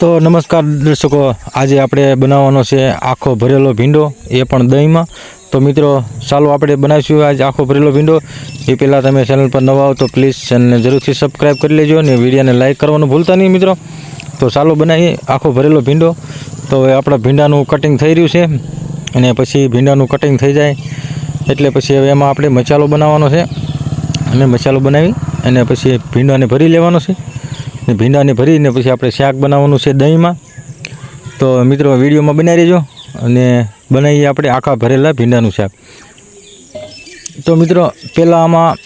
તો નમસ્કાર દર્શકો, આજે આપણે બનાવવાનો છે આખો ભરેલો ભીંડો, એ પણ દહીંમાં. તો મિત્રો, ચાલો આપણે બનાવીશું આજ આખો ભરેલો ભીંડો. એ પહેલાં તમે ચેનલ પર નવા હો તો પ્લીઝ ચેનલને જરૂરથી સબસ્ક્રાઈબ કરી લેજો અને વિડીયોને લાઇક કરવાનું ભૂલતા નહીં મિત્રો. તો ચાલો બનાવીએ આખો ભરેલો ભીંડો. તો હવે આપણા ભીંડાનું કટિંગ થઈ રહ્યું છે અને પછી ભીંડાનું કટિંગ થઈ જાય. એટલે પછી હવે એમાં આપણે મસાલો બનાવવાનો છે. અને મસાલો બનાવી અને પછી ભીંડાને ભરી લેવાનો છે. ને ભીંડાને ભરીને પછી આપણે શાક બનાવવાનું છે દહીંમાં. તો મિત્રો, વિડીયોમાં બનાવી રહેજો અને બનાવીએ આપણે આખા ભરેલા ભીંડાનું શાક. તો મિત્રો, પહેલાં આમાં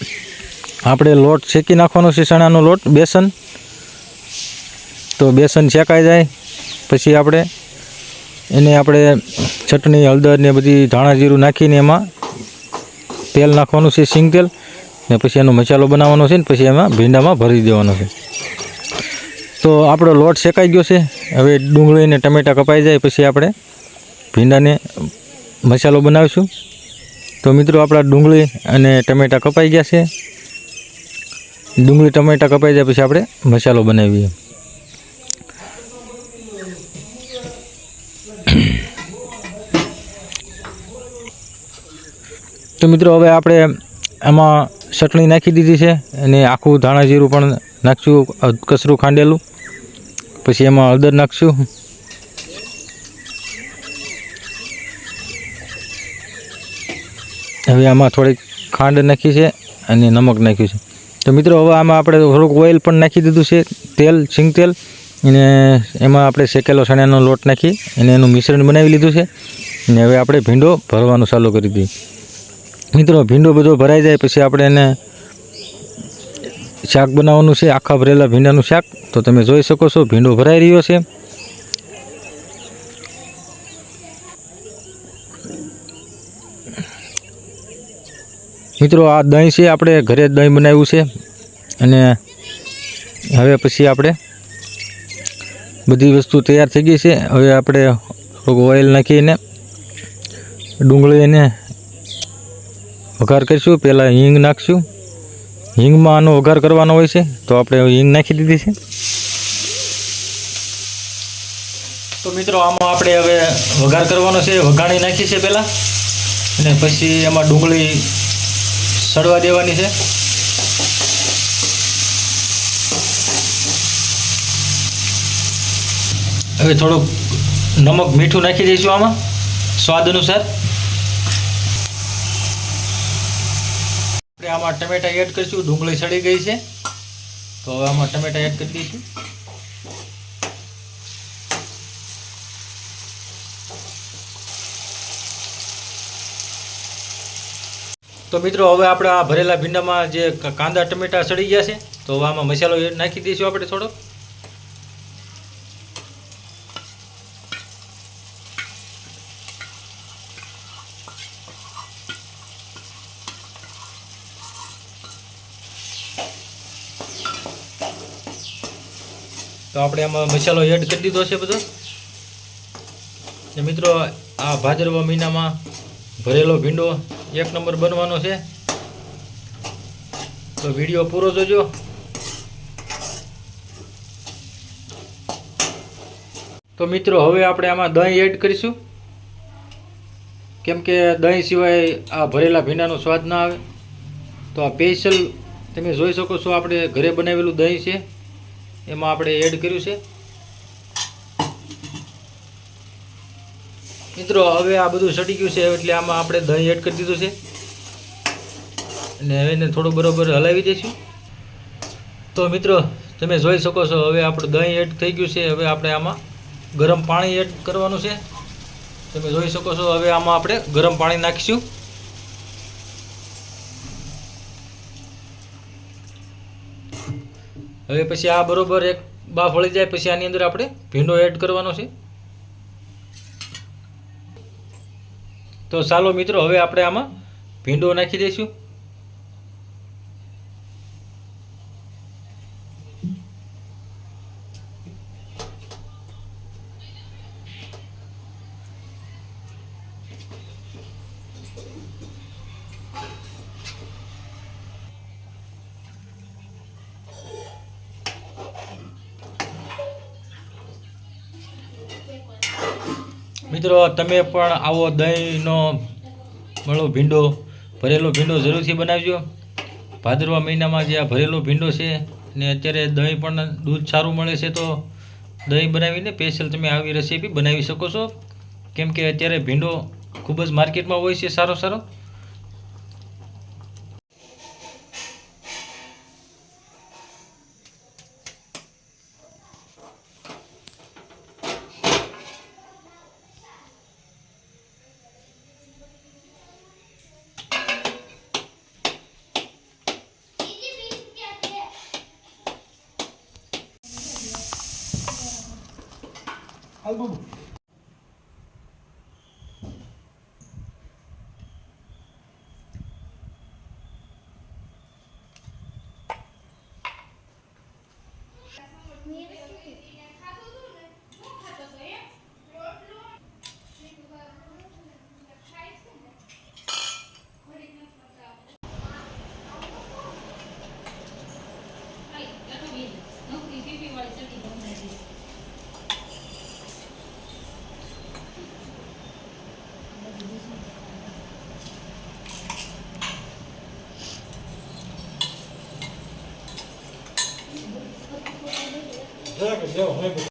આપણે લોટ શેકી નાખવાનો છે, ચણાનો લોટ, બેસન. તો બેસન શેકાઈ જાય, પછી આપણે એને આપણે ચટણી, હળદર ને બધી ધાણા જીરું નાખીને એમાં તેલ નાખવાનું છે, સિંગ તેલ. ને પછી એનો મસાલો બનાવવાનો છે ને, પછી એમાં ભીંડામાં ભરી દેવાનો છે. તો આપણો લોટ શેકાઈ ગયો છે. હવે ડુંગળી અને ટમેટાં કપાઈ જાય પછી આપણે ભીંડાને મસાલો બનાવીશું. તો મિત્રો આપણા ડુંગળી અને ટમેટાં કપાઈ ગયા છે. ડુંગળી ટમેટાં કપાઈ જાય પછી આપણે મસાલો બનાવીએ. તો મિત્રો હવે આપણે આમાં ચટણી નાખી દીધી છે અને આખું ધાણા જીરું પણ નાખશું કચરું ખાંડેલું. પછી એમાં હળદર નાખશું હવે આમાં થોડીક ખાંડ નાખી છે અને નમક નાખ્યું છે. તો મિત્રો, હવે આમાં આપણે થોડુંક ઓઇલ પણ નાખી દીધું છે, તેલ, સિંગ તેલ. અને એમાં આપણે શેકેલો ચણાનો લોટ નાખી અને એનું મિશ્રણ બનાવી લીધું છે. અને હવે આપણે ભીંડો ભરવાનું ચાલુ કરી દઈએ. મિત્રો, ભીંડો બધો ભરાઈ જાય, પછી આપણે એને શાક બનાવવાનું છે, આખા ભરેલા ભીંડાનું શાક. તો તમે જોઈ શકો છો, ભીંડો ભરાઈ રહ્યો છે. મિત્રો, આ દહીં છે, આપણે ઘરે દહીં બનાવ્યું છે. અને હવે પછી આપણે બધી વસ્તુ તૈયાર થઈ ગઈ છે. હવે આપણે ઓઇલ નાખીને ડુંગળી એને વઘાર કરીશું પહેલાં હિંગ નાખશું. હિંગમાં આનો વઘાર કરવાનો હોય છે, તો આપણે હિંગ નાખી દીધી છે. તો મિત્રો, આમાં આપણે હવે વઘાર કરવાનો છે, વઘાણી નાખી છે પહેલાં અને પછી એમાં ડુંગળી સડવા દેવાની છે. હવે થોડુંક નમક મીઠું નાખી દઈશું આમાં સ્વાદ અનુસાર આમાં ટમેટા એડ કરીશું, ડુંગળી સડી ગઈ છે. તો હવે આમાં ટમેટા એડ કરી દઈશું. તો મિત્રો, હવે આપણે આ ભરેલા ભીંડામાં જે કાંદા ટમેટા સડી ગયા છે, તો હવે આમાં મસાલો નાખી દઈશું આપણે થોડો તો આપણે આમાં મસાલો એડ કરી દીધો છે બધો. મિત્રો, આ ભાદરવા મહિનામાં ભરેલો ભીંડો એક નંબર બનવાનો છે. તો વીડિયો પૂરો જોજો. તો મિત્રો, હવે આપણે આમાં દહીં એડ કરીશું. કેમ કે દહીં સિવાય આ ભરેલા ભીંડાનો સ્વાદ ના આવે. તો આ સ્પેશિયલ તમે જોઈ શકો છો, આપણે ઘરે બનાવેલું દહીં છે. એમાં આપણે એડ કર્યું છે. મિત્રો, હવે આ બધું સડી ગયું છે, એટલે આમાં આપણે દહીં એડ કરી દીધું છે. અને હવે એને થોડું બરોબર હલાવી દઈશું. તો મિત્રો, તમે જોઈ શકો છો, હવે આપણું દહીં એડ થઈ ગયું છે, હવે આપણે આમાં ગરમ પાણી એડ કરવાનું છે. તમે જોઈ શકો છો, હવે આમાં આપણે ગરમ પાણી નાખીશું. હવે પછી આ બરોબર એક બાફ વળી જાય, પછી આની અંદર આપણે ભીંડો એડ કરવાનો છે. તો ચાલો મિત્રો, હવે આપણે આમાં ભીંડો નાખી દઈશું. મિત્રો, તમે પણ આવો દહીંનો મળો ભીંડો, ભરેલો ભીંડો જરૂરથી બનાવજો. ભાદરવા મહિનામાં જે આ ભરેલો ભીંડો છે ને અત્યારે દહીં પણ દૂધ સારું મળે છે તો દહીં બનાવીને સ્પેશિયલ તમે આવી રેસીપી બનાવી શકો છો. કેમ કે અત્યારે ભીંડો ખૂબ જ માર્કેટમાં હોય છે સારો સારો. Al 这个时我们不。